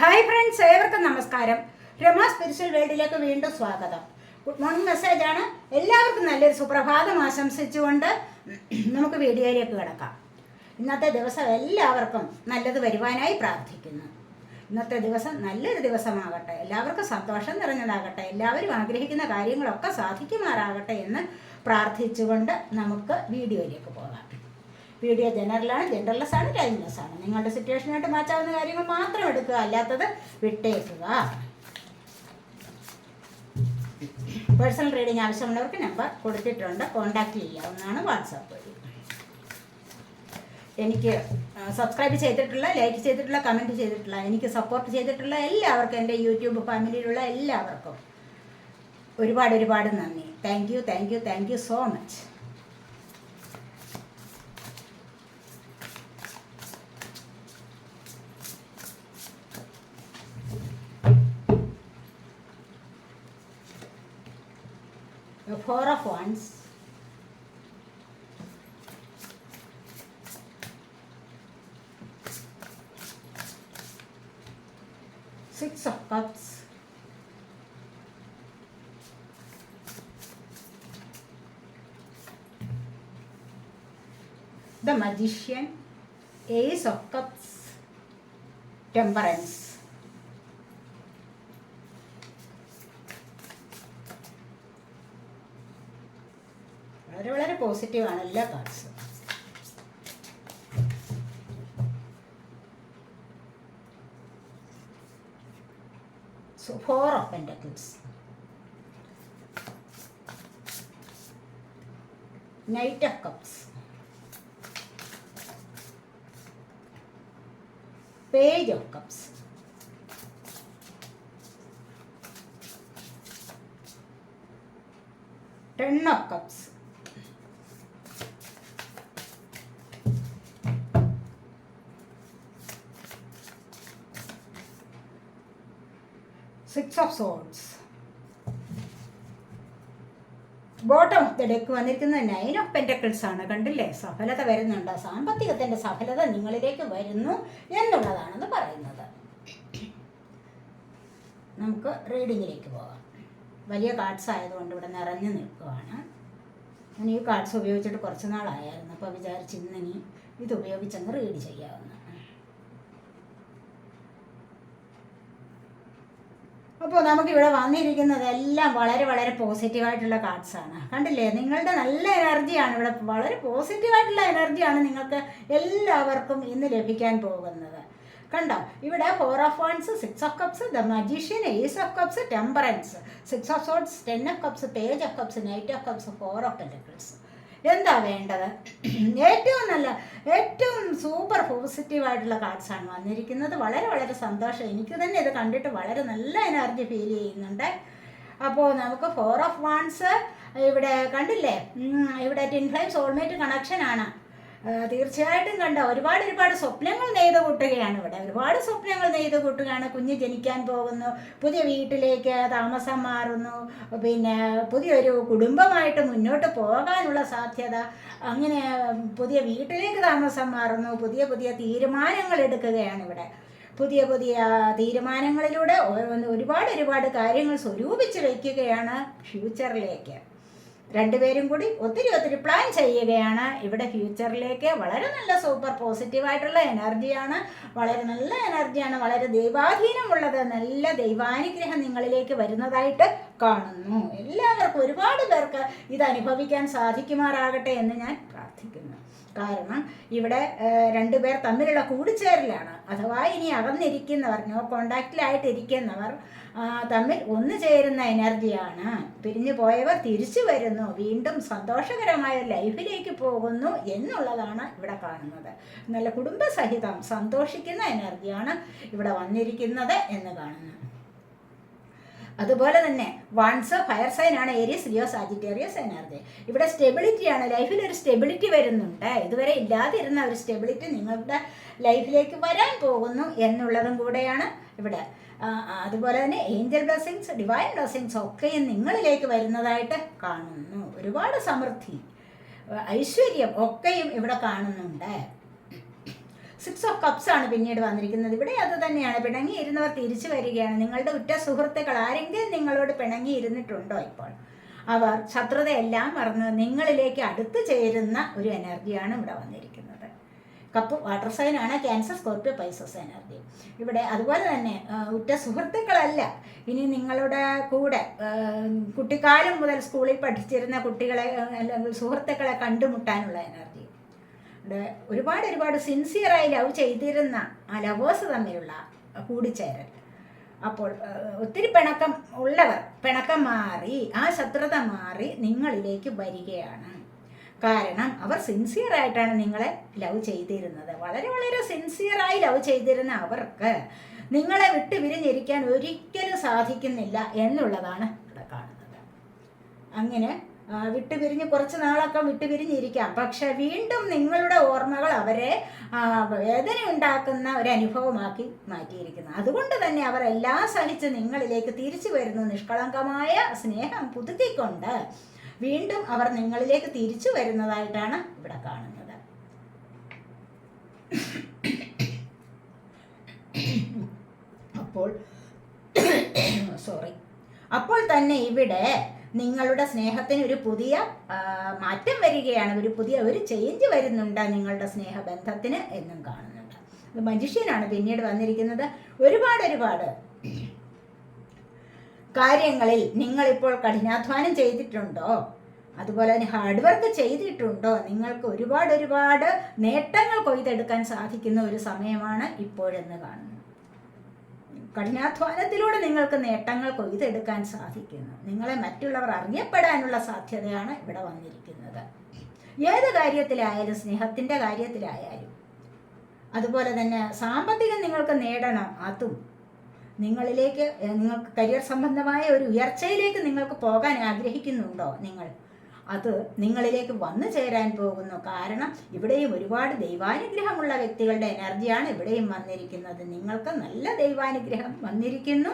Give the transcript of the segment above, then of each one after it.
Hi friends ഏവർക്കും നമസ്കാരം. Rama spiritual വേൾഡിലേക്ക് വീണ്ടും സ്വാഗതം. ഗുഡ് മോർണിംഗ് മെസ്സേജ് ആണ്. എല്ലാവർക്കും നല്ലൊരു സുപ്രഭാതം ആശംസിച്ചുകൊണ്ട് നമുക്ക് വീഡിയോയിലേക്ക് കിടക്കാം. ഇന്നത്തെ ദിവസം എല്ലാവർക്കും നല്ലത് വരുവാനായി പ്രാർത്ഥിക്കുന്നു. ഇന്നത്തെ ദിവസം നല്ലൊരു ദിവസമാകട്ടെ. എല്ലാവർക്കും സന്തോഷം നിറഞ്ഞതാകട്ടെ. എല്ലാവരും ആഗ്രഹിക്കുന്ന കാര്യങ്ങളൊക്കെ സാധിക്കുമാറാകട്ടെ എന്ന് പ്രാർത്ഥിച്ചുകൊണ്ട് നമുക്ക് വീഡിയോയിലേക്ക് പോകാം. വീഡിയോ ജനറലാണ് ജനറൽലെസ് ആണ് ടൈംലെസ് ആണ് നിങ്ങളുടെ സിറ്റുവേഷനായിട്ട് മാറ്റാവുന്ന കാര്യങ്ങൾ മാത്രം എടുക്കുക അല്ലാത്തത് വിട്ടേക്കുക. പേഴ്സണൽ റീഡിംഗ് ആവശ്യമുള്ളവർക്ക് നമ്പർ കൊടുത്തിട്ടുണ്ട്. കോൺടാക്ട് ചെയ്യാവുന്നതാണ് വാട്സാപ്പ് വഴി. എനിക്ക് സബ്സ്ക്രൈബ് ചെയ്തിട്ടുള്ള ലൈക്ക് ചെയ്തിട്ടുള്ള കമന്റ് ചെയ്തിട്ടുള്ള എനിക്ക് സപ്പോർട്ട് ചെയ്തിട്ടുള്ള എല്ലാവർക്കും എന്റെ യൂട്യൂബ് ഫാമിലിയിലുള്ള എല്ലാവർക്കും ഒരുപാട് ഒരുപാട് നന്ദി. Thank you thank you thank you so much the four of wands. Six of cups. The magician ace of cups temperance പോസിറ്റീവാണ് എല്ലാ കാർഡ്സും four of pentacles. Knight of cups. Page of cups. Ten of cups. Of swords bottom of the deck വന്നിരിക്കുന്നത് nine of pentacles ആണ്. കണ്ടില്ലേ? സഫലത വരുന്നുണ്ട്. സാമ്പത്തികത്തിന്റെ സഫലത നിങ്ങളിലേക്ക് വരുന്നു എന്നുള്ളതാണെന്ന് പറയുന്നത്. നമുക്ക് റീഡിങ്ങിലേക്ക് പോകാം. വലിയ കാർഡ്സ് ആയതുകൊണ്ട് ഇവിടെ നിറഞ്ഞു നിൽക്കുകയാണ് ഞാൻ ഈ കാർഡ്സ് ഉപയോഗിച്ചിട്ട് കുറച്ച് നാളായിരുന്നു. അപ്പോൾ വിചാരിച്ച് ഇന്നിനി ഇത് ഉപയോഗിച്ചെന്ന് റീഡ് ചെയ്യാവുന്ന. അപ്പോൾ നമുക്ക് ഇവിടെ വന്നിരിക്കുന്നതെല്ലാം വളരെ വളരെ പോസിറ്റീവായിട്ടുള്ള കാർഡ്സാണ് കണ്ടില്ലേ? നിങ്ങളുടെ നല്ല എനർജിയാണ് ഇവിടെ വളരെ പോസിറ്റീവായിട്ടുള്ള എനർജിയാണ് നിങ്ങൾക്ക് എല്ലാവർക്കും ഇന്ന് ലഭിക്കാൻ പോകുന്നത്. കണ്ടോ? ഇവിടെ four of wands six of cups the magician ace of cups temperance six of swords ten of cups page of cups knight of cups four of pentacles എന്താ വേണ്ടത്? ഏറ്റവും നല്ല ഏറ്റവും സൂപ്പർ പോസിറ്റീവായിട്ടുള്ള കാർഡ്സാണ് വന്നിരിക്കുന്നത്. വളരെ വളരെ സന്തോഷം. എനിക്ക് തന്നെ ഇത് കണ്ടിട്ട് വളരെ നല്ല എനർജി ഫീൽ ചെയ്യുന്നുണ്ട്. അപ്പോൾ നമുക്ക് ഫോർ ഓഫ് വാൺസ് ഇവിടെ കണ്ടില്ലേ? ഇവിടെ ടിൻ ഫ്ലൈം സോൾമേറ്റ് കണക്ഷനാണ് തീർച്ചയായിട്ടും കണ്ട. ഒരുപാട് ഒരുപാട് സ്വപ്നങ്ങൾ നെയ്ത് കൂട്ടുകയാണ് ഇവിടെ. ഒരുപാട് സ്വപ്നങ്ങൾ നെയ്ത് കൂട്ടുകയാണ് കുഞ്ഞ് ജനിക്കാൻ പോകുന്നു പുതിയ വീട്ടിലേക്ക് താമസം മാറുന്നു പിന്നെ പുതിയൊരു കുടുംബമായിട്ട് മുന്നോട്ട് പോകാനുള്ള സാധ്യത അങ്ങനെ പുതിയ വീട്ടിലേക്ക് താമസം മാറുന്നു പുതിയ പുതിയ തീരുമാനങ്ങൾ എടുക്കുകയാണ് ഇവിടെ. പുതിയ പുതിയ തീരുമാനങ്ങളിലൂടെ ഒരുപാട് ഒരുപാട് കാര്യങ്ങൾ സ്വരൂപിച്ച് വയ്ക്കുകയാണ് ഫ്യൂച്ചറിലേക്ക്. രണ്ടുപേരും കൂടി ഒത്തിരി ഒത്തിരി പ്ലാൻ ചെയ്യുകയാണ്. ഇവിടെ ഫ്യൂച്ചറിലേക്ക് വളരെ നല്ല സൂപ്പർ പോസിറ്റീവ് പോസിറ്റീവായിട്ടുള്ള എനർജിയാണ് വളരെ നല്ല എനർജിയാണ് വളരെ ദൈവാധീനമുള്ളത്. നല്ല ദൈവാനുഗ്രഹം നിങ്ങളിലേക്ക് വരുന്നതായിട്ട് കാണുന്നു. എല്ലാവർക്കും ഒരുപാട് പേർക്ക് ഇത് അനുഭവിക്കാൻ സാധിക്കുമാറാകട്ടെ എന്ന് ഞാൻ പ്രാർത്ഥിക്കുന്നു. കാരണം ഇവിടെ രണ്ടുപേർ തമ്മിലുള്ള കൂടിച്ചേരലാണ്. അഥവാ ഇനി അകന്നിരിക്കുന്നവർ നോ കോണ്ടാക്റ്റിലായിട്ടിരിക്കുന്നവർ തമ്മിൽ ഒന്നു ചേരുന്ന എനർജിയാണ്. പിരിഞ്ഞു പോയവർ തിരിച്ചു വരുന്നു. വീണ്ടും സന്തോഷകരമായ ലൈഫിലേക്ക് പോകുന്നു എന്നുള്ളതാണ് ഇവിടെ കാണുന്നത്. നല്ല കുടുംബസഹിതം സന്തോഷിക്കുന്ന എനർജിയാണ് ഇവിടെ വന്നിരിക്കുന്നത് എന്ന് കാണുന്നു. അതുപോലെ തന്നെ വൺസ് ഫയർ സൈൻ ആണ് ഏരിയസ് ലിയോ സാജിറ്റേറിയസ് എനർജി. ഇവിടെ സ്റ്റെബിലിറ്റിയാണ് ലൈഫിൽ ഒരു സ്റ്റെബിലിറ്റി വരുന്നുണ്ട്. ഇതുവരെ ഇല്ലാതിരുന്ന ഒരു സ്റ്റെബിലിറ്റി നിങ്ങളുടെ ലൈഫിലേക്ക് വരാൻ പോകുന്നു എന്നുള്ളതും കൂടെയാണ് ഇവിടെ അതുപോലെ തന്നെ ഏഞ്ചൽ ബ്ലെസ്സിങ്സ് ഡിവൈൻ ബ്ലെസ്സിങ്സ് ഒക്കെയും നിങ്ങളിലേക്ക് വരുന്നതായിട്ട് കാണുന്നു. ഒരുപാട് സമൃദ്ധി ഐശ്വര്യം ഒക്കെയും ഇവിടെ കാണുന്നുണ്ട്. സിക്സ് ഓഫ് കപ്സ് ആണ് പിന്നീട് വന്നിരിക്കുന്നത്. ഇവിടെ അത് തന്നെയാണ്. പിണങ്ങിയിരുന്നവർ തിരിച്ചു വരികയാണ്. നിങ്ങളുടെ ഉറ്റ സുഹൃത്തുക്കൾ ആരെങ്കിലും നിങ്ങളോട് പിണങ്ങിയിരുന്നിട്ടുണ്ടോ ഇപ്പോൾ? അവർ ശത്രുതയെല്ലാം മറന്ന് നിങ്ങളിലേക്ക് അടുത്തു ചേരുന്ന ഒരു എനർജിയാണ് ഇവിടെ വന്നിരിക്കുന്നത്. കപ്പ് വാട്ടർ സൈനാണ് ക്യാൻസർ സ്കോർപ്പിയോ പൈസസ് എനർജി. ഇവിടെ അതുപോലെ തന്നെ ഉറ്റ സുഹൃത്തുക്കളല്ല. ഇനി നിങ്ങളുടെ കൂടെ കുട്ടിക്കാലം മുതൽ സ്കൂളിൽ പഠിച്ചിരുന്ന കുട്ടികളെ അല്ലെങ്കിൽ സുഹൃത്തുക്കളെ കണ്ടുമുട്ടാനുള്ള എനർജി. ഒരുപാട് ഒരുപാട് സിൻസിയറായി ലവ് ചെയ്തിരുന്ന ആ ലവേഴ്സ് തമ്മിലുള്ള കൂടിച്ചേരൽ. അപ്പോൾ ഒത്തിരി പിണക്കം ഉള്ളവർ പിണക്കം മാറി ആ ശത്രുത മാറി നിങ്ങളിലേക്ക് വരികയാണ്. കാരണം അവർ സിൻസിയർ ആയിട്ടാണ് നിങ്ങളെ ലവ് ചെയ്തിരുന്നത്. വളരെ വളരെ സിൻസിയറായി ലവ് ചെയ്തിരുന്ന അവർക്ക് നിങ്ങളെ വിട്ട് പിരിഞ്ഞിരിക്കാൻ ഒരിക്കലും സാധിക്കുന്നില്ല എന്നുള്ളതാണ് ഇവിടെ കാണുന്നത്. അങ്ങനെ വിട്ടു വിട്ടുപിരിഞ്ഞ് കുറച്ച് നാളൊക്കെ വിട്ടുപിരിഞ്ഞിരിക്കാം പക്ഷെ വീണ്ടും നിങ്ങളുടെ ഓർമ്മകൾ അവരെ വേദന ഉണ്ടാക്കുന്ന ഒരു അനുഭവമാക്കി മാറ്റിയിരിക്കുന്നു. അതുകൊണ്ട് തന്നെ അവർ എല്ലാം സഹിച്ച് നിങ്ങളിലേക്ക് തിരിച്ചു വരുന്നു. നിഷ്കളങ്കമായ സ്നേഹം പുതുക്കിക്കൊണ്ട് വീണ്ടും അവർ നിങ്ങളിലേക്ക് തിരിച്ചു വരുന്നതായിട്ടാണ് ഇവിടെ കാണുന്നത്. അപ്പോൾ സോറി അപ്പോൾ തന്നെ ഇവിടെ നിങ്ങളുടെ സ്നേഹത്തിന് ഒരു പുതിയ മാറ്റം വരികയാണ്. ഒരു പുതിയ ഒരു ചേഞ്ച് വരുന്നുണ്ട് നിങ്ങളുടെ സ്നേഹബന്ധത്തിന് എന്നും കാണുന്നുണ്ട്. മജിഷ്യനാണ് പിന്നീട് വന്നിരിക്കുന്നത്. ഒരുപാട് ഒരുപാട് കാര്യങ്ങളിൽ നിങ്ങളിപ്പോൾ കഠിനാധ്വാനം ചെയ്തിട്ടുണ്ടോ? അതുപോലെ തന്നെ ഹാർഡ് വർക്ക് ചെയ്തിട്ടുണ്ടോ? നിങ്ങൾക്ക് ഒരുപാട് ഒരുപാട് നേട്ടങ്ങൾ കൊയ്തെടുക്കാൻ സാധിക്കുന്ന ഒരു സമയമാണ് ഇപ്പോഴെന്ന് കാണുന്നത് കഠിനാധ്വാനത്തിലൂടെ നിങ്ങൾക്ക് നേട്ടങ്ങൾ കൊയ്തെടുക്കാൻ സാധിക്കുന്നു. നിങ്ങളെ മറ്റുള്ളവർ അറിയപ്പെടാനുള്ള സാധ്യതയാണ് ഇവിടെ വന്നിരിക്കുന്നത്. ഏത് കാര്യത്തിലായാലും സ്നേഹത്തിന്റെ കാര്യത്തിലായാലും അതുപോലെ തന്നെ സാമ്പത്തികം നിങ്ങൾക്ക് നേടണം അതും നിങ്ങളിലേക്ക് നിങ്ങൾക്ക് കരിയർ സംബന്ധമായ ഒരു ഉയർച്ചയിലേക്ക് നിങ്ങൾക്ക് പോകാൻ ആഗ്രഹിക്കുന്നുണ്ടോ നിങ്ങൾ? അത് നിങ്ങളിലേക്ക് വന്നു ചേരാൻ പോകുന്നു. കാരണം ഇവിടെയും ഒരുപാട് ദൈവാനുഗ്രഹമുള്ള വ്യക്തികളുടെ എനർജിയാണ് ഇവിടെയും വന്നിരിക്കുന്നത്. നിങ്ങൾക്ക് നല്ല ദൈവാനുഗ്രഹം വന്നിരിക്കുന്നു.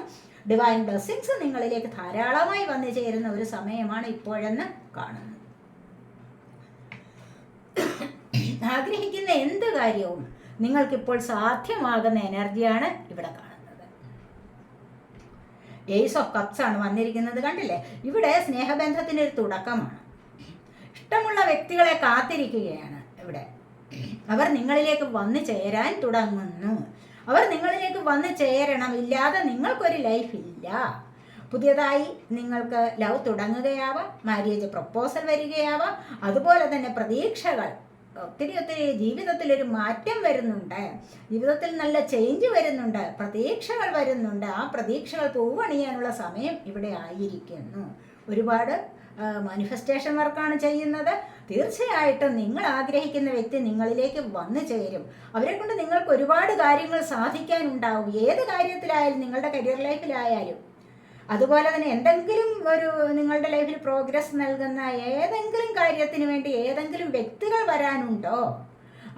ഡിവൈൻ ബ്ലെസ്സിങ്സ് നിങ്ങളിലേക്ക് ധാരാളമായി വന്നു ചേരുന്ന ഒരു സമയമാണ് ഇപ്പോഴെന്ന് കാണുന്നു. ആഗ്രഹിക്കുന്ന എന്ത് കാര്യവും നിങ്ങൾക്കിപ്പോൾ സാധ്യമാകുന്ന എനർജിയാണ് ഇവിടെ കാണുന്നത്. ഏസ് ഓഫ് കപ്സ് ആണ് വന്നിരിക്കുന്നത് കണ്ടില്ലേ? ഇവിടെ സ്നേഹബന്ധത്തിന് ഒരു തുടക്കമാണ്. ഇഷ്ടമുള്ള വ്യക്തികളെ കാത്തിരിക്കുകയാണ് ഇവിടെ. അവർ നിങ്ങളിലേക്ക് വന്നു ചേരാൻ തുടങ്ങുന്നു. അവർ നിങ്ങളിലേക്ക് വന്നു ചേരണം. ഇല്ലാതെ നിങ്ങൾക്കൊരു ലൈഫ് ഇല്ല. പുതിയതായി നിങ്ങൾക്ക് ലവ് തുടങ്ങുകയാവാം. മാര്യേജ് പ്രപ്പോസൽ വരികയാവാം. അതുപോലെ തന്നെ പ്രതീക്ഷകൾ ഒത്തിരി ഒത്തിരി ജീവിതത്തിൽ ഒരു മാറ്റം വരുന്നുണ്ട്. ജീവിതത്തിൽ നല്ല ചേഞ്ച് വരുന്നുണ്ട്. പ്രതീക്ഷകൾ വരുന്നുണ്ട്. ആ പ്രതീക്ഷകൾ പൂവണിയാനുള്ള സമയം ഇവിടെ ആയിരിക്കുന്നു. ഒരുപാട് മാനിഫെസ്റ്റേഷൻ വർക്കാണ് ചെയ്യുന്നത്. തീർച്ചയായിട്ടും നിങ്ങൾ ആഗ്രഹിക്കുന്ന വ്യക്തി നിങ്ങളിലേക്ക് വന്നു ചേരും. അവരെ കൊണ്ട് നിങ്ങൾക്ക് ഒരുപാട് കാര്യങ്ങൾ സാധിക്കാനുണ്ടാവും ഏത് കാര്യത്തിലായാലും നിങ്ങളുടെ കരിയർ ലൈഫിലായാലും അതുപോലെ തന്നെ എന്തെങ്കിലും ഒരു നിങ്ങളുടെ ലൈഫിൽ പ്രോഗ്രസ് നൽകുന്ന ഏതെങ്കിലും കാര്യത്തിന് വേണ്ടി ഏതെങ്കിലും വ്യക്തികൾ വരാനുണ്ടോ?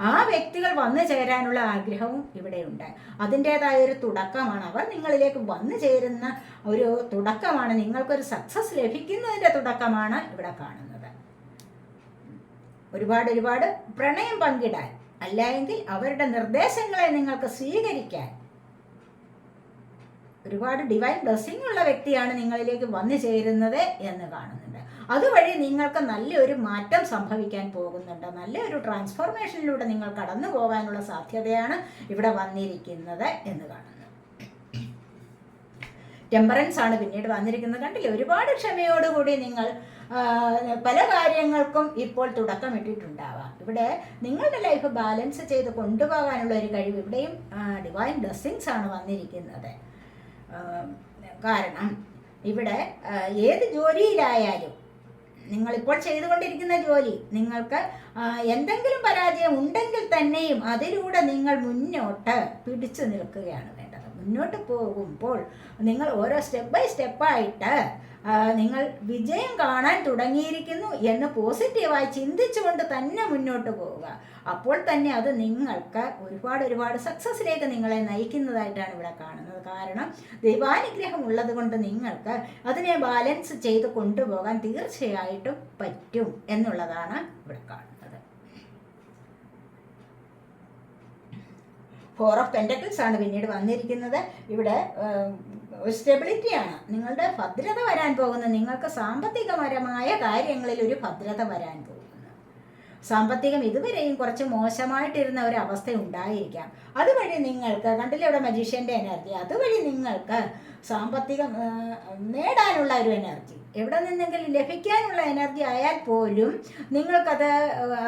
ആ വ്യക്തികൾ വന്നു ചേരാനുള്ള ആഗ്രഹവും ഇവിടെയുണ്ട് അതിന്റെതായ ഒരു തുടക്കമാണ്. അവർ നിങ്ങളിലേക്ക് വന്നു ചേരുന്ന ഒരു തുടക്കമാണ്. നിങ്ങൾക്കൊരു സക്സസ് ലഭിക്കുന്നതിന്റെ തുടക്കമാണ് ഇവിടെ കാണുന്നത്. ഒരുപാട് ഒരുപാട് പ്രണയം പങ്കിടാൻ അല്ലെങ്കിൽ അവരുടെ നിർദ്ദേശങ്ങളെ നിങ്ങൾക്ക് സ്വീകരിക്കാൻ ഒരുപാട് ഡിവൈൻ ബ്ലെസ്സിങ് ഉള്ള വ്യക്തിയാണ് നിങ്ങളിലേക്ക് വന്നു ചേരുന്നത് എന്ന് കാണുന്നുണ്ട്. അതുവഴി നിങ്ങൾക്ക് നല്ലൊരു മാറ്റം സംഭവിക്കാൻ പോകുന്നുണ്ട്. നല്ലൊരു ട്രാൻസ്ഫോർമേഷനിലൂടെ നിങ്ങൾ കടന്നു പോകാനുള്ള സാധ്യതയാണ് ഇവിടെ വന്നിരിക്കുന്നത് എന്ന് കാണുന്നു. ടെമ്പറൻസ് ആണ് പിന്നീട് വന്നിരിക്കുന്നത്. കണ്ടില്ലേ? ഒരുപാട് ക്ഷമയോടുകൂടി നിങ്ങൾ പല കാര്യങ്ങൾക്കും ഇപ്പോൾ തുടക്കമിട്ടിട്ടുണ്ടാവാം. ഇവിടെ നിങ്ങളുടെ ലൈഫ് ബാലൻസ് ചെയ്ത് കൊണ്ടുപോകാനുള്ള ഒരു കഴിവ് ഇവിടെയും ഡിവൈൻ ബ്ലെസ്സിങ്സ് ആണ് വന്നിരിക്കുന്നത്. കാരണം ഇവിടെ ഏത് ജോലിയിലായാലും നിങ്ങളിപ്പോൾ ചെയ്തുകൊണ്ടിരിക്കുന്ന ജോലി നിങ്ങൾക്ക് എന്തെങ്കിലും പരാജയം ഉണ്ടെങ്കിൽ തന്നെയും അതിലൂടെ നിങ്ങൾ മുന്നോട്ട് പിടിച്ചു നിൽക്കുകയാണ് മുന്നോട്ട് പോകുമ്പോൾ നിങ്ങൾ ഓരോ സ്റ്റെപ്പ് ബൈ സ്റ്റെപ്പായിട്ട് നിങ്ങൾ വിജയം കാണാൻ തുടങ്ങിയിരിക്കുന്നു എന്ന് പോസിറ്റീവായി ചിന്തിച്ചുകൊണ്ട് തന്നെ മുന്നോട്ട് പോവുക. അപ്പോൾ തന്നെ അത് നിങ്ങൾക്ക് ഒരുപാട് ഒരുപാട് സക്സസ്സിലേക്ക് നിങ്ങളെ നയിക്കുന്നതായിട്ടാണ് ഇവിടെ കാണുന്നത്. കാരണം ദൈവാനുഗ്രഹം ഉള്ളത് കൊണ്ട് നിങ്ങൾക്ക് അതിനെ ബാലൻസ് ചെയ്ത് കൊണ്ടുപോകാൻ തീർച്ചയായിട്ടും പറ്റും എന്നുള്ളതാണ് ഇവിടെ കാണുന്നത്. ഫോർ ഓഫ് പെന്റക്കിൾസ് ആണ് പിന്നീട് വന്നിരിക്കുന്നത്. ഇവിടെ സ്റ്റെബിലിറ്റിയാണ് നിങ്ങളുടെ ഭദ്രത വരാൻ പോകുന്ന. നിങ്ങൾക്ക് സാമ്പത്തികപരമായ കാര്യങ്ങളിൽ ഒരു ഭദ്രത വരാൻ പോകുന്നു. സാമ്പത്തികം ഇതുവരെയും കുറച്ച് മോശമായിട്ടിരുന്ന ഒരു അവസ്ഥ ഉണ്ടായിരിക്കാം. അതുവഴി നിങ്ങൾക്ക് കണ്ടില്ലേ ഇവിടെ മജീഷ്യന്റെ എനർജി അതുവഴി നിങ്ങൾക്ക് സാമ്പത്തികം നേടാനുള്ള ഒരു എനർജി എവിടെ നിന്നെങ്കിലും ലഭിക്കാനുള്ള എനർജി ആയാൽ പോലും നിങ്ങൾക്കത്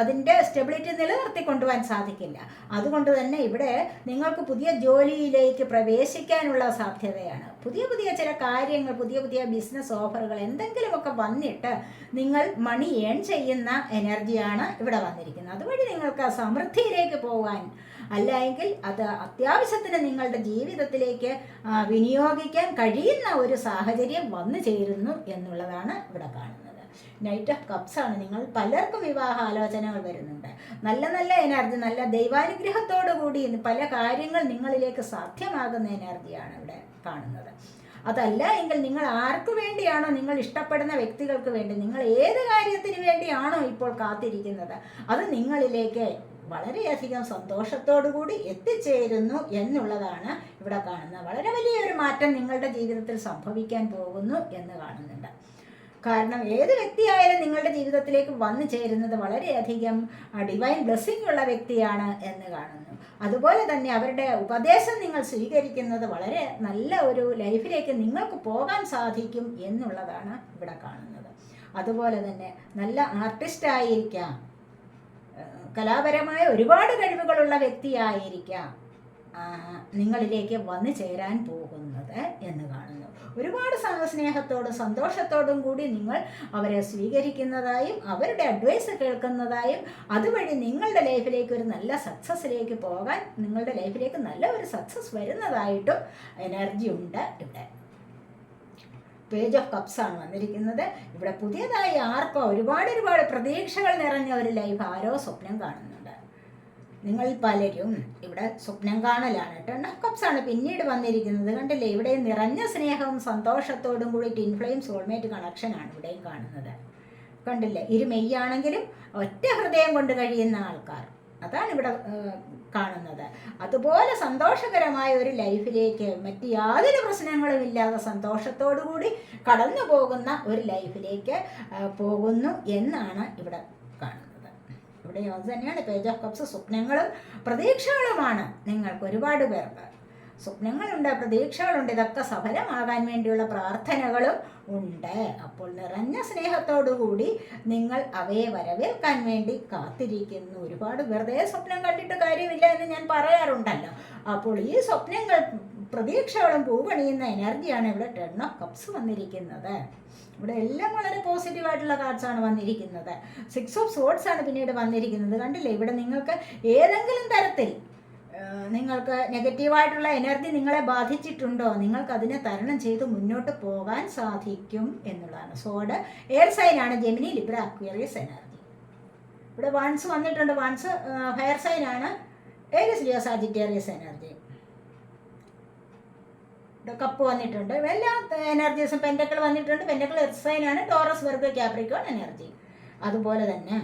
അതിന്റെ സ്റ്റെബിലിറ്റി നിലനിർത്തി കൊണ്ടുപോകാൻ സാധിക്കില്ല. അതുകൊണ്ട് തന്നെ ഇവിടെ നിങ്ങൾക്ക് പുതിയ ജോലിയിലേക്ക് പ്രവേശിക്കാനുള്ള സാധ്യതയാണ്. പുതിയ പുതിയ ചില കാര്യങ്ങൾ പുതിയ പുതിയ ബിസിനസ് ഓഫറുകൾ എന്തെങ്കിലുമൊക്കെ വന്നിട്ട് നിങ്ങൾ മണി ഏൺ ചെയ്യുന്ന എനർജിയാണ് ഇവിടെ വന്നിരിക്കുന്നത്. അതുവഴി നിങ്ങൾക്ക് സമൃദ്ധിയിലേക്ക് പോകാൻ അല്ല എങ്കിൽ അത് അത്യാവശ്യത്തിന് നിങ്ങളുടെ ജീവിതത്തിലേക്ക് വിനിയോഗിക്കാൻ കഴിയുന്ന ഒരു സാഹചര്യം വന്നു ചേരുന്നു എന്നുള്ളതാണ് ഇവിടെ കാണുന്നത്. നൈറ്റ് ഓഫ് കപ്സ് ആണ്. നിങ്ങൾ പലർക്കും വിവാഹ ആലോചനകൾ വരുന്നുണ്ട്. നല്ല നല്ല എനർജി നല്ല ദൈവാനുഗ്രഹത്തോടു കൂടി പല കാര്യങ്ങൾ നിങ്ങളിലേക്ക് സാധ്യമാകുന്ന എനർജിയാണ് ഇവിടെ കാണുന്നത്. അതല്ല എങ്കിൽ നിങ്ങൾ ആർക്കു വേണ്ടിയാണോ നിങ്ങൾ ഇഷ്ടപ്പെടുന്ന വ്യക്തികൾക്ക് വേണ്ടി നിങ്ങൾ ഏത് കാര്യത്തിന് വേണ്ടിയാണോ ഇപ്പോൾ കാത്തിരിക്കുന്നത് അത് നിങ്ങളിലേക്ക് വളരെയധികം സന്തോഷത്തോടു കൂടി എത്തിച്ചേരുന്നു എന്നുള്ളതാണ് ഇവിടെ കാണുന്നത്. വളരെ വലിയൊരു മാറ്റം നിങ്ങളുടെ ജീവിതത്തിൽ സംഭവിക്കാൻ പോകുന്നു എന്ന് കാണുന്നുണ്ട്. കാരണം ഏത് വ്യക്തിയായാലും നിങ്ങളുടെ ജീവിതത്തിലേക്ക് വന്നു ചേരുന്നത് വളരെയധികം ഡിവൈൻ ബ്ലെസ്സിങ് ഉള്ള വ്യക്തിയാണ് എന്ന് കാണുന്നു. അതുപോലെ തന്നെ അവരുടെ ഉപദേശം നിങ്ങൾ സ്വീകരിക്കുന്നത് വളരെ നല്ല ഒരു ലൈഫിലേക്ക് നിങ്ങൾക്ക് പോകാൻ സാധിക്കും എന്നുള്ളതാണ് ഇവിടെ കാണുന്നത്. അതുപോലെ തന്നെ നല്ല ആർട്ടിസ്റ്റ് ആയിരിക്കാം കലാപരമായ ഒരുപാട് കഴിവുകളുള്ള വ്യക്തിയായിരിക്കാം. നിങ്ങളിലേക്ക് വന്നു ചേരാൻ പോകുന്നത് എന്ന് കാണുന്നു. ഒരുപാട് സ്നേഹത്തോടും സന്തോഷത്തോടും കൂടി നിങ്ങൾ അവരെ സ്വീകരിക്കുന്നതായും അവരുടെ അഡ്വൈസ് കേൾക്കുന്നതായും അതുവഴി നിങ്ങളുടെ ലൈഫിലേക്ക് ഒരു നല്ല സക്സസ്സിലേക്ക് പോകാൻ നിങ്ങളുടെ ലൈഫിലേക്ക് നല്ല ഒരു സക്സസ് വരുന്നതായിട്ടും എനർജി ഉണ്ട് ഇവിടെ. പേജ് ഓഫ് കപ്സ് ആണ് വന്നിരിക്കുന്നത്. ഇവിടെ പുതിയതായി ആർക്കോ ഒരുപാട് ഒരുപാട് പ്രതീക്ഷകൾ നിറഞ്ഞ ഒരു ലൈഫ് ആരോ സ്വപ്നം കാണുന്നുണ്ട്. നിങ്ങൾ പലരും ഇവിടെ സ്വപ്നം കാണലാണ് ടെൺ ഓഫ് കപ്സ് ആണ് പിന്നീട് വന്നിരിക്കുന്നത്. കണ്ടില്ലേ? ഇവിടെ നിറഞ്ഞ സ്നേഹവും സന്തോഷത്തോടും കൂടി ടിൻ ഫ്ലെയിം സോൾമേറ്റ് കണക്ഷനാണ് ഇവിടെയും കാണുന്നത്. കണ്ടില്ലേ? ഇരു മെയ്യാണെങ്കിലും ഒറ്റ ഹൃദയം കൊണ്ട് കഴിയുന്ന ആൾക്കാർ. അതാണ് ഇവിടെ കാണുന്നത്. അതുപോലെ സന്തോഷകരമായ ഒരു ലൈഫിലേക്ക് മറ്റ് യാതൊരു പ്രശ്നങ്ങളും ഇല്ലാതെ സന്തോഷത്തോടു കൂടി കടന്നു പോകുന്ന ഒരു ലൈഫിലേക്ക് പോകുന്നു എന്നാണ് ഇവിടെ കാണുന്നത്. ഇവിടെ അത് തന്നെയാണ് പേജ് ഓഫ് കപ്സ് സ്വപ്നങ്ങളും പ്രതീക്ഷകളുമാണ് നിങ്ങൾക്ക് ഒരുപാട് പേർക്ക്. സ്വപ്നങ്ങളുണ്ട് പ്രതീക്ഷകളുണ്ട്. ഇതൊക്കെ സഫലമാകാൻ വേണ്ടിയുള്ള പ്രാർത്ഥനകളും ഉണ്ട്. അപ്പോൾ നിറഞ്ഞ സ്നേഹത്തോടു കൂടി നിങ്ങൾ അവയെ വരവേൽക്കാൻ വേണ്ടി കാത്തിരിക്കുന്നു. ഒരുപാട് വെറുതെ സ്വപ്നം കണ്ടിട്ട് കാര്യമില്ല എന്ന് ഞാൻ പറയാറുണ്ടല്ലോ. അപ്പോൾ ഈ സ്വപ്നങ്ങൾ പ്രതീക്ഷകളും പൂവണിയുന്ന എനർജിയാണ് ഇവിടെ ടെൺ ഓഫ് കപ്സ് വന്നിരിക്കുന്നത്. ഇവിടെ എല്ലാം വളരെ പോസിറ്റീവായിട്ടുള്ള കാർഡ്സ് ആണ് വന്നിരിക്കുന്നത്. സിക്സ് ഓഫ് സോഡ്സ് ആണ് പിന്നീട് വന്നിരിക്കുന്നത്. കണ്ടില്ലേ? ഇവിടെ നിങ്ങൾക്ക് ഏതെങ്കിലും തരത്തിൽ നിങ്ങൾക്ക് നെഗറ്റീവായിട്ടുള്ള എനർജി നിങ്ങളെ ബാധിച്ചിട്ടുണ്ടോ? നിങ്ങൾക്ക് അതിനെ തരണം ചെയ്ത് മുന്നോട്ട് പോകാൻ സാധിക്കും എന്നുള്ളതാണ്. സോഡ് എയർ സൈൻ ആണ് ജെമിനി ലിബ്ര അക്വേറിയസ് എനർജി ഇവിടെ വൺസ് വന്നിട്ടുണ്ട്. വൺസ് ഫയർ സൈൻ ആണ് Aries Leo Sagittarius energy cup വന്നിട്ടുണ്ട്. എല്ലാ എനർജീസും പെന്റക്കിൾ വന്നിട്ടുണ്ട്. പെന്റക്കിൾ എർത്ത് സൈനാണ് ടോറസ് വെർഗ് ക്യാപ്രിക്കോൺ എനർജി അതുപോലെ തന്നെ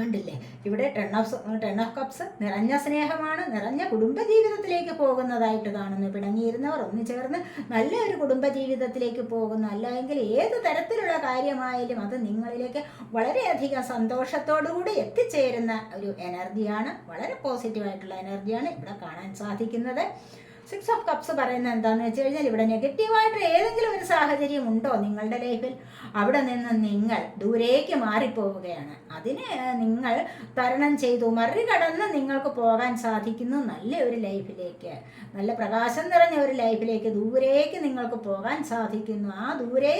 കണ്ടില്ലേ? ഇവിടെ ten of ten of cups നിറഞ്ഞ സ്നേഹമാണ് നിറഞ്ഞ കുടുംബജീവിതത്തിലേക്ക് പോകുന്നതായിട്ട് കാണുന്നു. പിണങ്ങിയിരുന്നവർ ഒന്നു ചേർന്ന് നല്ലൊരു കുടുംബജീവിതത്തിലേക്ക് പോകുന്നു. അല്ല എങ്കിൽ ഏത് തരത്തിലുള്ള കാര്യമായാലും അത് നിങ്ങളിലേക്ക് വളരെയധികം സന്തോഷത്തോടുകൂടി എത്തിച്ചേരുന്ന ഒരു എനർജിയാണ് വളരെ പോസിറ്റീവായിട്ടുള്ള എനർജിയാണ് ഇവിടെ കാണാൻ സാധിക്കുന്നത്. സിക്സ് ഓഫ് കപ്സ് പറയുന്നത് എന്താണെന്ന് വെച്ച് കഴിഞ്ഞാൽ ഇവിടെ നെഗറ്റീവായിട്ട് ഏതെങ്കിലും ഒരു സാഹചര്യം ഉണ്ടോ നിങ്ങളുടെ ലൈഫിൽ അവിടെ നിന്ന് നിങ്ങൾ ദൂരേക്ക് മാറിപ്പോവുകയാണ്. അതിന് നിങ്ങൾ തരണം ചെയ്തു മറികടന്ന് നിങ്ങൾക്ക് പോകാൻ സാധിക്കുന്നു നല്ല ഒരു ലൈഫിലേക്ക് നല്ല പ്രകാശം നിറഞ്ഞ ഒരു ലൈഫിലേക്ക് ദൂരേക്ക് നിങ്ങൾക്ക് പോകാൻ സാധിക്കുന്നു. ആ ദൂരെ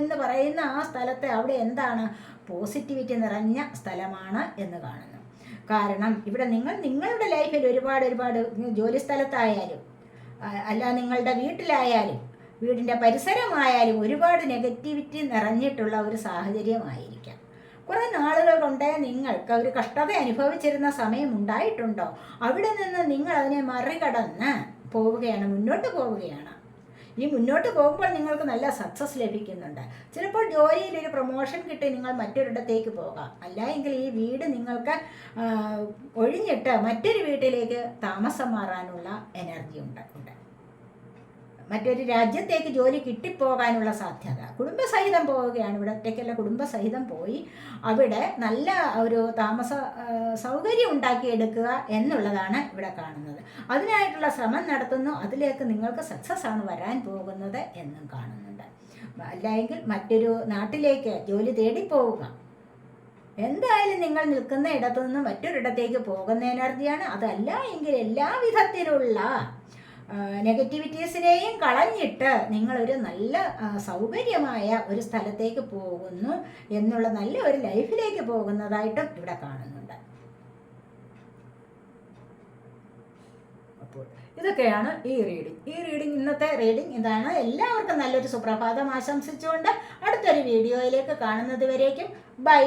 എന്ന് പറയുന്ന ആ സ്ഥലത്തെ അവിടെ എന്താണ്? പോസിറ്റിവിറ്റി നിറഞ്ഞ സ്ഥലമാണ് എന്ന് കാണുന്നു. കാരണം ഇവിടെ നിങ്ങൾ നിങ്ങളുടെ ലൈഫിൽ ഒരുപാട് ഒരുപാട് ജോലി സ്ഥലത്തായാലും അല്ല നിങ്ങളുടെ വീട്ടിലായാലും വീടിന്റെ പരിസരമായാലും ഒരുപാട് നെഗറ്റിവിറ്റി നിറഞ്ഞിട്ടുള്ള ഒരു സാഹചര്യമായിരിക്കാം. കുറേ നാളുകൾ കൊണ്ട് നിങ്ങൾക്ക് ഒരു കഷ്ടത അനുഭവിച്ചിരുന്ന സമയം ഉണ്ടായിട്ടുണ്ടോ? അവിടെ നിന്ന് നിങ്ങൾ അതിനെ മറികടന്ന് പോവുകയാണ് മുന്നോട്ട് പോവുകയാണ്. ഈ മുന്നോട്ട് പോകുമ്പോൾ നിങ്ങൾക്ക് നല്ല സക്സസ് ലഭിക്കുന്നുണ്ട്. ചിലപ്പോൾ ജോലിയിൽ ഒരു പ്രൊമോഷൻ കിട്ടി നിങ്ങൾ മറ്റൊരിടത്തേക്ക് പോകാം. അല്ല എങ്കിൽ ഈ വീട് നിങ്ങൾക്ക് ഒഴിഞ്ഞിട്ട് മറ്റൊരു വീട്ടിലേക്ക് താമസം മാറാനുള്ള എനർജി ഉണ്ട് ഉണ്ട്. മറ്റൊരു രാജ്യത്തേക്ക് ജോലി കിട്ടിപ്പോകാനുള്ള സാധ്യത. കുടുംബസഹിതം പോവുകയാണ്. ഇവിടെ ഒറ്റയ്ക്കല്ല കുടുംബസഹിതം പോയി അവിടെ നല്ല ഒരു താമസ സൗകര്യം ഉണ്ടാക്കിയെടുക്കുക എന്നുള്ളതാണ് ഇവിടെ കാണുന്നത്. അതിനായിട്ടുള്ള ശ്രമം നടത്തുന്നു. അതിലേക്ക് നിങ്ങൾക്ക് സക്സസ് ആണ് വരാൻ പോകുന്നത് എന്നും കാണുന്നുണ്ട്. അല്ലെങ്കിൽ മറ്റൊരു നാട്ടിലേക്ക് ജോലി തേടി പോവുക എന്തായാലും നിങ്ങൾ നിൽക്കുന്ന ഇടത്തു നിന്ന് മറ്റൊരിടത്തേക്ക് പോകുന്ന എനർജിയാണ് അതല്ല എങ്കിൽ എല്ലാ വിധത്തിലുള്ള നെഗറ്റിവിറ്റീസിനെയും കളഞ്ഞിട്ട് നിങ്ങളൊരു നല്ല സൗകര്യമായ ഒരു സ്ഥലത്തേക്ക് പോകുന്നു എന്നുള്ള നല്ല ഒരു ലൈഫിലേക്ക് പോകുന്നതായിട്ടും ഇവിടെ കാണുന്നുണ്ട്. അപ്പോൾ ഇതൊക്കെയാണ് ഈ റീഡിംഗ് ഈ റീഡിംഗ് ഇന്നത്തെ റീഡിംഗ് ഇതാണ്. എല്ലാവർക്കും നല്ലൊരു സുപ്രഭാതം ആശംസിച്ചുകൊണ്ട് അടുത്തൊരു വീഡിയോയിലേക്ക് കാണുന്നത് വരേക്കും. ബൈ